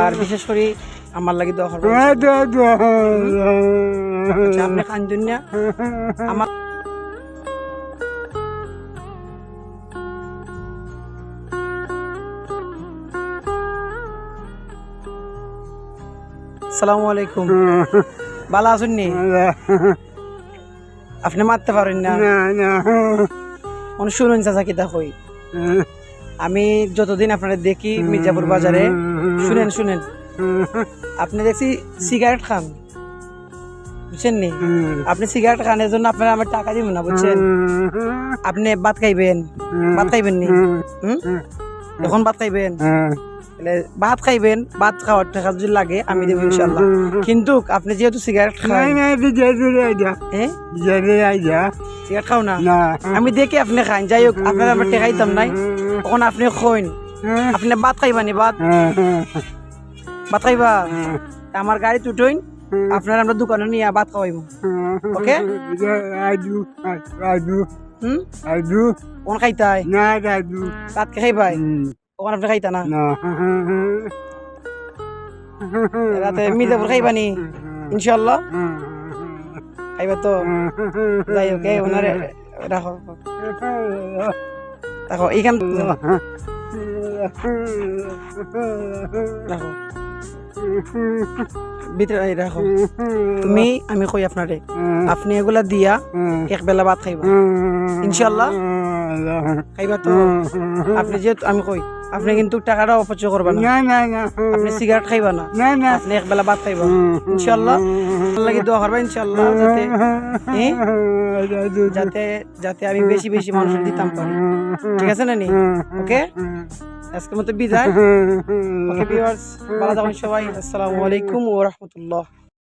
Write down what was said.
আর বিশেষ করে আমার লাগি দোয়া করবেন। আচ্ছা, আপনি আমার আলাইকুম। ভালো আছেন নি? আপনি মারতে পারেন না। মানে শুনুন চাচা কিতা কই আমি যতদিন আপনারা দেখি মির্জাপুর বাজারে শুনেন শুনেন। আপনি দেখছি সিগারেট খান। বুঝছেন নি? আপনি সিগারেট খানের জন্য আপনারা আমার টাকা দিব না বুঝছেন? আপনি ভাত খাইবেন। ভাত খাইবেন নি? হুম? এখন ভাত খাইবেন? ভাত খাইবেন ভাত খাওয়ার টাকা যদি লাগে আমি দেবো ইনশাল্লাহ কিন্তু আপনি যেহেতু সিগারেট খান সিগারেট খাও না। আমি দেখি আপনি খান। যাই হোক আপনার আমার টেকাইতাম নাই। তখন আপনি খইন আপনি ভাত খাইবা নি ভাত? ভাত খাইবা? আমার গাড়ি তুটইন আপনার আমরা দোকানে নিয়ে ভাত খাওয়াইব। ওকে? হুম? কোন খাইতাই ভাত কে খাইবাই তখন আপনি খাইতা না? রাতে মির্জাপুর খাইবা নি? ইনশাল্লাহ খাইবা তো যাই হোক ওনারে রাখো দেখো এইখান রাখো ভিতরে রাখো তুমি আমি কই আপনারে আপনি এগুলা দিয়া এক বেলা ভাত খাইবা ইনশাল্লাহ খাইবা তো? আপনি যেহেতু আমি কই আপনি কিন্তু টাকাটা অপচয় করবা না। আপনি সিগারেট খাইবা না। আপনি এক বেলা ভাত খাইবা। ইনশাল্লাহ লাগে দোয়া করবা ইনশাল্লাহ যাতে? যাতে যাতে আমি বেশি বেশি মানুষের দিতাম পারি। ঠিক আছে না নি? ওকে? আজকের মতো বিদায়। ওকে ভিউয়ার্স ভালো থাকুন সবাই। আসসালামু আলাইকুম ওয়া রাহমাতুল্লাহ।